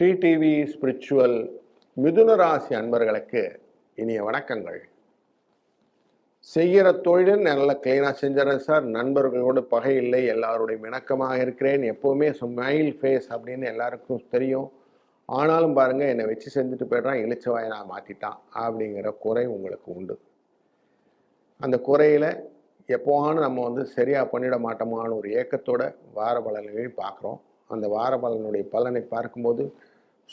Sri TV spiritual மிதுன ராசி அன்பர்களுக்கு இனிய வணக்கங்கள். செய்கிற தொழில் நல்லா க்ளீனாக செஞ்சிடறேன் சார். நண்பர்களோடு பகை இல்லை. எல்லாருடையும் இணக்கமாக இருக்கிறேன். எப்போவுமே ஸ்மைல் ஃபேஸ் அப்படின்னு எல்லாருக்கும் தெரியும். ஆனாலும் பாருங்கள் என்னை வச்சு செஞ்சுட்டு போய்ட்றான். இளிச்சவாயை நான் மாற்றிட்டான் அப்படிங்கிற குறை உங்களுக்கு உண்டு. அந்த குறையில் எப்போவானு நம்ம வந்து சரியாக பண்ணிட மாட்டோமான்னு ஒரு ஏக்கத்தோட வார பலன்களையும் பார்க்குறோம். அந்த வார பலனுடைய பலனை பார்க்கும்போது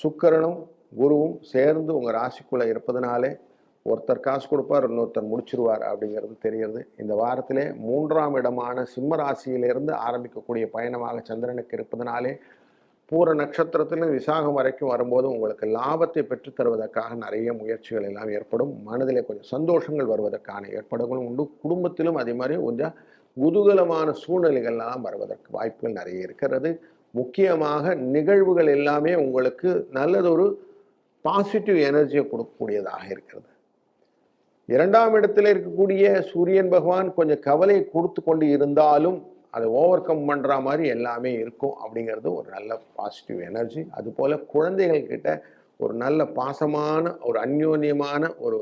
சுக்கரனும் குருவும் சேர்ந்து உங்கள் ராசிக்குள்ளே இருப்பதனாலே ஒருத்தர் காசு கொடுப்பார் இன்னொருத்தர் முடிச்சிருவார் அப்படிங்கிறது தெரிகிறது. இந்த வாரத்திலே மூன்றாம் இடமான சிம்ம ராசியிலிருந்து ஆரம்பிக்கக்கூடிய பயணமாக சந்திரனுக்கு இருப்பதனாலே பூர நட்சத்திரத்திலும் விசாகம் வரைக்கும் வரும்போது உங்களுக்கு லாபத்தை பெற்றுத் தருவதற்காக நிறைய முயற்சிகள் எல்லாம் ஏற்படும். மனதிலே கொஞ்சம் சந்தோஷங்கள் வருவதற்கான ஏற்பாடுகளும் உண்டு. குடும்பத்திலும் அதே மாதிரி கொஞ்சம் குதூகலமான சூழ்நிலைகள்லாம் வருவதற்கு வாய்ப்புகள் நிறைய இருக்கிறது. முக்கியமாக நிகழ்வுகள் எல்லாமே உங்களுக்கு நல்லதொரு பாசிட்டிவ் எனர்ஜியை கொடுக்கக்கூடியதாக இருக்கிறது. இரண்டாம் இடத்துல இருக்கக்கூடிய சூரியன் பகவான் கொஞ்சம் கவலையை கொடுத்து கொண்டு இருந்தாலும் அதை ஓவர் கம் பண்ணுற மாதிரி எல்லாமே இருக்கும் அப்படிங்கிறது ஒரு நல்ல பாசிட்டிவ் எனர்ஜி அதுபோல் குழந்தைகள்கிட்ட ஒரு நல்ல பாசமான ஒரு அந்யோன்யமான ஒரு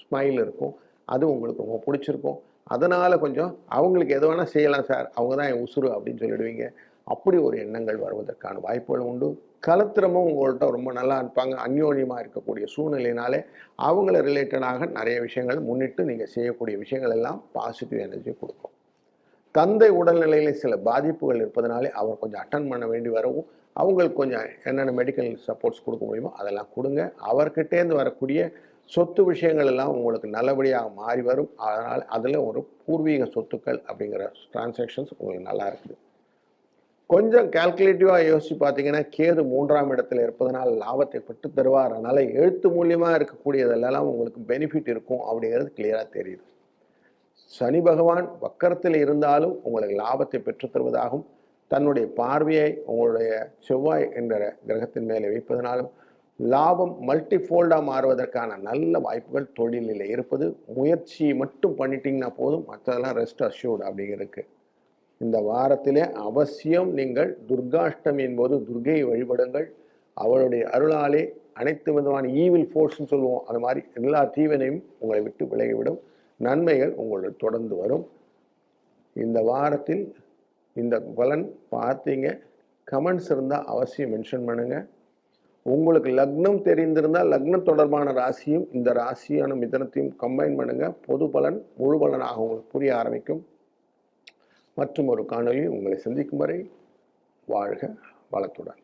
ஸ்மைல் இருக்கும். அது உங்களுக்கு ரொம்ப பிடிச்சிருக்கும். அதனால் கொஞ்சம் அவங்களுக்கு எது வேணால் செய்யலாம் சார். அவங்க தான் என் உசுறு அப்படின்னு சொல்லிடுவீங்க. அப்படி ஒரு எண்ணங்கள் வருவதற்கான வாய்ப்புகள் உண்டு. கலத்திரமும் உங்கள்கிட்ட ரொம்ப நல்லா இருப்பாங்க. அந்யோன்யமாக இருக்கக்கூடிய சூழ்நிலையினாலே அவங்கள ரிலேட்டடாக நிறைய விஷயங்கள் முன்னிட்டு நீங்கள் செய்யக்கூடிய விஷயங்கள் எல்லாம் பாசிட்டிவ் எனர்ஜி கொடுக்கும். தந்தை உடல்நிலையில சில பாதிப்புகள் இருப்பதனாலே அவர் கொஞ்சம் அட்டன் பண்ண வேண்டி வரவும் அவங்களுக்கு கொஞ்சம் என்னென்ன மெடிக்கல் சப்போர்ட்ஸ் கொடுக்க முடியுமோ அதெல்லாம் கொடுங்க. அவர்கிட்டேருந்து வரக்கூடிய சொத்து விஷயங்கள் எல்லாம் உங்களுக்கு நல்லபடியாக மாறி வரும். அதனால் அதில் ஒரு பூர்வீக சொத்துக்கள் அப்படிங்கிற டிரான்சாக்ஷன்ஸ் உங்களுக்கு நல்லா இருக்குது. கொஞ்சம் கால்குலேட்டிவாக யோசிச்சு பார்த்தீங்கன்னா கேது மூன்றாம் இடத்துல இருப்பதனால் லாபத்தை பெற்று தருவார். அதனால் எழுத்து மூலியமாக இருக்கக்கூடியதெல்லாம் உங்களுக்கு பெனிஃபிட் இருக்கும் அப்படிங்கிறது கிளியராக தெரியுது. சனி பகவான் வக்கரத்தில் இருந்தாலும் உங்களுக்கு லாபத்தை பெற்றுத் தருவதாகவும் தன்னுடைய பார்வையை உங்களுடைய செவ்வாய் என்ற கிரகத்தின் மேலே வைப்பதனாலும் லாபம் மல்டிஃபோல்டாக மாறுவதற்கான நல்ல வாய்ப்புகள் தொழிலில் இருப்பது. முயற்சி மட்டும் பண்ணிட்டீங்கன்னா போதும். மற்றதெல்லாம் ரெஸ்ட் அஷ்யூர்டு அப்படிங்கிறதுக்கு. இந்த வாரத்திலே அவசியம் நீங்கள் துர்காஷ்டமியின் போது துர்கையை வழிபடுங்கள். அவளுடைய அருளாலே அனைத்து விதமான ஈவில் ஃபோர்ஸ்னு சொல்லுவோம். அது மாதிரி எல்லா தீவனையும் உங்களை விட்டு விலகிவிடும். நன்மைகள் உங்களுக்கு தொடர்ந்து வரும். இந்த வாரத்தில் இந்த பலன் பார்த்தீங்க. கமெண்ட்ஸ் இருந்தால் அவசியம் மென்ஷன் பண்ணுங்கள் உங்களுக்கு லக்னம் தெரிந்திருந்தால் லக்னம் தொடர்பான ராசியும் இந்த ராசியான மிதனத்தையும் கம்பைன் பண்ணுங்கள் பொது பலன் முழு பலனாக உங்களுக்கு புரிய ஆரம்பிக்கும். மற்றும் ஒரு காணொலியை உங்களை சந்திக்கும் வரை வாழ்க வளத்துடன்.